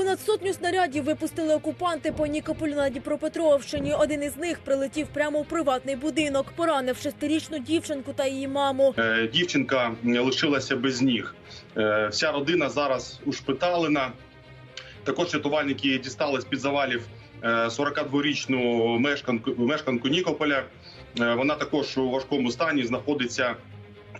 Понад сотню снарядів випустили окупанти по Нікополю на Дніпропетровщині. Один із них прилетів прямо у приватний будинок, поранив шестирічну дівчинку та її маму. Е, Дівчинка лишилася без ніг. Е, Вся родина зараз ушпиталена. Також рятувальники дістали з під завалів е, 42-річну мешканку, мешканку Нікополя. Е, Вона також у важкому стані знаходиться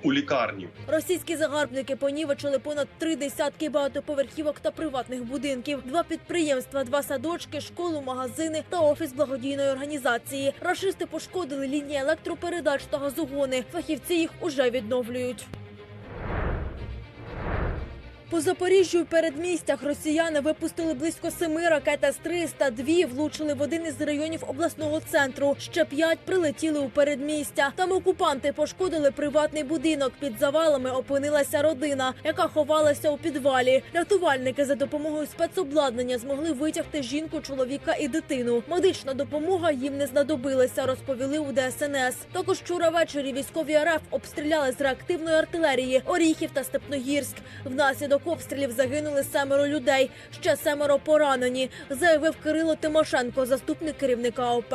у лікарні. Російські загарбники понівечили понад три десятки багатоповерхівок та приватних будинків, два підприємства, два садочки, школу, магазини та офіс благодійної організації. Рашисти пошкодили лінії електропередач та газогони. Фахівці їх уже відновлюють. По Запоріжжю і передмістях росіяни випустили близько семи ракет С-300, дві влучили в один із районів обласного центру. Ще п'ять прилетіли у передмістя. Там окупанти пошкодили приватний будинок. Під завалами опинилася родина, яка ховалася у підвалі. Рятувальники за допомогою спецобладнання змогли витягти жінку, чоловіка і дитину. Медична допомога їм не знадобилася, розповіли у ДСНС. Також вчора ввечері військові РФ обстріляли з реактивної артилерії Оріхів та Степногірськ. Внаслідок обстрілів загинули семеро людей. Ще семеро поранені, заявив Кирило Тимошенко, заступник керівника ОП.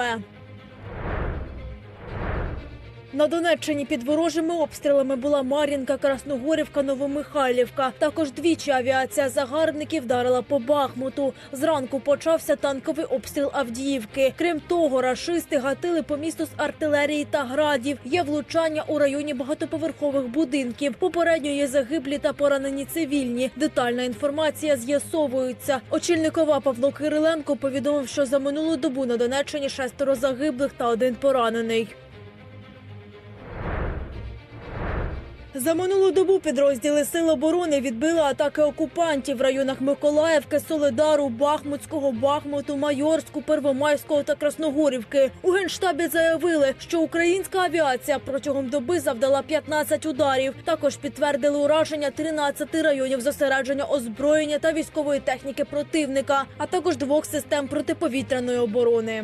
На Донеччині під ворожими обстрілами була Мар'їнка, Красногорівка, Новомихайлівка. Також двічі авіація загарбників вдарила по Бахмуту. Зранку почався танковий обстріл Авдіївки. Крім того, рашисти гатили по місту з артилерії та градів. Є влучання у районі багатоповерхових будинків. Попередньо є загиблі та поранені цивільні. Детальна інформація з'ясовується. Очільникова Павло Кириленко повідомив, що за минулу добу на Донеччині шестеро загиблих та один поранений. За минулу добу підрозділи Сил оборони відбили атаки окупантів в районах Миколаївки, Солидару, Бахмутського, Бахмуту, Майорську, Первомайського та Красногорівки. У генштабі заявили, що українська авіація протягом доби завдала 15 ударів. Також підтвердили ураження 13 районів зосередження озброєння та військової техніки противника, а також двох систем протиповітряної оборони.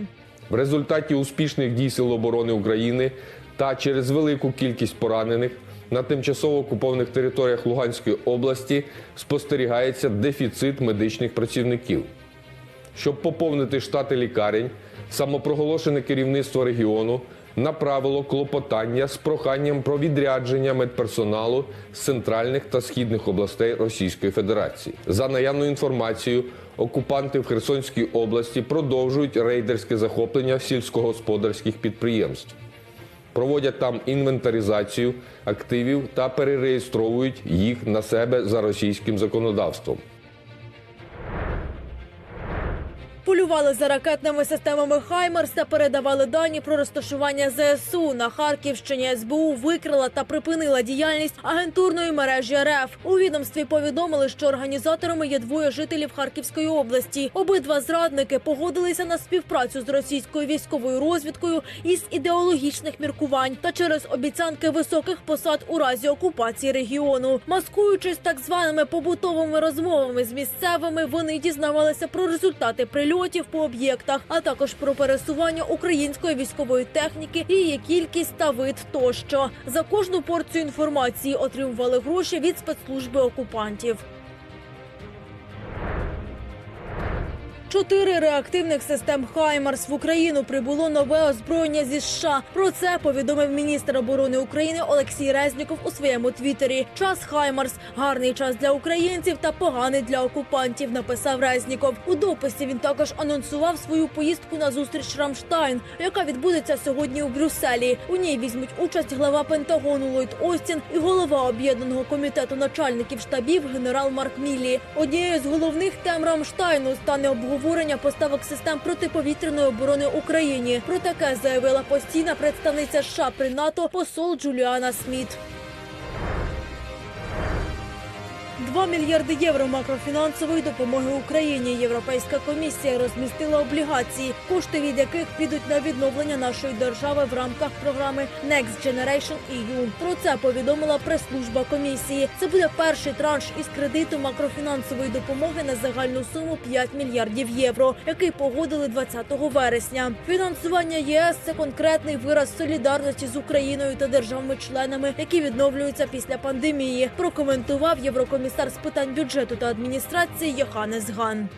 В результаті успішних дій Сил оборони України та через велику кількість поранених на тимчасово окупованих територіях Луганської області спостерігається дефіцит медичних працівників. Щоб поповнити штати лікарень, самопроголошене керівництво регіону направило клопотання з проханням про відрядження медперсоналу з центральних та східних областей Російської Федерації. За наявною інформацією, окупанти в Херсонській області продовжують рейдерське захоплення сільськогосподарських підприємств. Проводять там інвентаризацію активів та перереєстровують їх на себе за російським законодавством. Полювали за ракетними системами «Хаймерс» та передавали дані про розташування ЗСУ. На Харківщині СБУ викрила та припинила діяльність агентурної мережі РФ. У відомстві повідомили, що організаторами є двоє жителів Харківської області. Обидва зрадники погодилися на співпрацю з російською військовою розвідкою із ідеологічних міркувань та через обіцянки високих посад у разі окупації регіону. Маскуючись так званими побутовими розмовами з місцевими, вони дізнавалися про результати прильотів по об'єктах, а також про пересування української військової техніки, її кількість та вид тощо. За кожну порцію інформації отримували гроші від спецслужби окупантів. Чотири реактивних систем «Хаймарс» в Україну прибуло нове озброєння зі США. Про це повідомив міністр оборони України Олексій Резніков у своєму твіттері. Час «Хаймарс» – гарний час для українців та поганий для окупантів. Написав Резніков. У дописі він також анонсував свою поїздку на зустріч Рамштайн, яка відбудеться сьогодні у Брюсселі. У ній візьмуть участь глава Пентагону Ллойд Остін і голова об'єднаного комітету начальників штабів генерал Марк Міллі. Однією з головних тем Рамштайну стане обговорення поставок систем протиповітряної оборони Україні. Про таке заявила постійна представниця США при НАТО посол Джуліана Сміт. 2 мільярди євро макрофінансової допомоги Україні. Європейська комісія розмістила облігації, кошти від яких підуть на відновлення нашої держави в рамках програми Next Generation EU. Про це повідомила прес-служба комісії. Це буде перший транш із кредиту макрофінансової допомоги на загальну суму 5 мільярдів євро, який погодили 20 вересня. Фінансування ЄС це конкретний вираз солідарності з Україною та державами-членами, які відновлюються після пандемії. Прокоментував єврокомісар з питань бюджету та адміністрації Йоханес Ган.